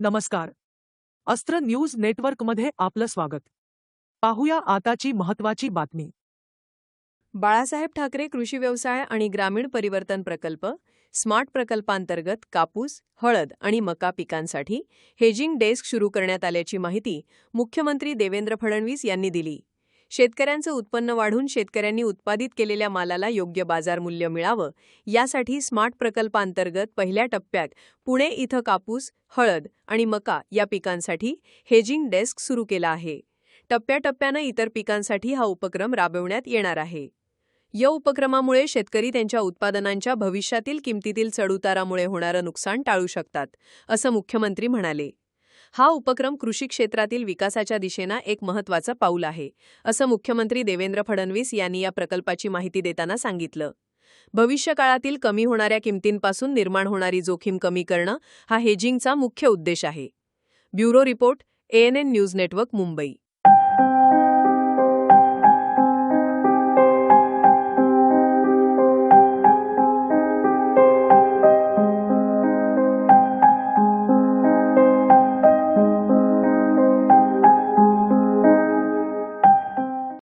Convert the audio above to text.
नमस्कार. अस्त्र न्यूज नेटवर्कमध्ये आपलं स्वागत. पाहूया आताची महत्वाची बातमी. बाळासाहेब ठाकरे कृषी व्यवसाय आणि ग्रामीण परिवर्तन प्रकल्प स्मार्ट प्रकल्पांतर्गत कापूस हळद आणि मका पिकांसाठी हेजिंग डेस्क सुरू करण्यात आल्याची माहिती मुख्यमंत्री देवेंद्र फडणवीस यांनी दिली. शेतकऱ्यांचं उत्पन्न वाढून शेतकऱ्यांनी उत्पादित केलेल्या मालाला योग्य बाजारमूल्य मिळावं यासाठी स्मार्ट प्रकल्पांतर्गत पहिल्या टप्प्यात पुणे इथं कापूस हळद आणि मका या पिकांसाठी हेजिंग डेस्क सुरू केला आहे. टप्प्याटप्प्यानं इतर पिकांसाठी हा उपक्रम राबवण्यात येणार आहे. या उपक्रमामुळे शेतकरी त्यांच्या उत्पादनांच्या भविष्यातील किमतीतील चढउतारामुळे होणारं नुकसान टाळू शकतात असं मुख्यमंत्री म्हणाले. हा उपक्रम कृषी क्षेत्रातील विकासाच्या दिशेनं एक महत्वाचं पाऊल आहे असं मुख्यमंत्री देवेंद्र फडणवीस यांनी या प्रकल्पाची माहिती देताना सांगितलं. भविष्यकाळातील कमी होणाऱ्या किमतींपासून निर्माण होणारी जोखीम कमी करणं हा हेजिंगचा मुख्य उद्देश आहे. Bureau report ANN news network Mumbai.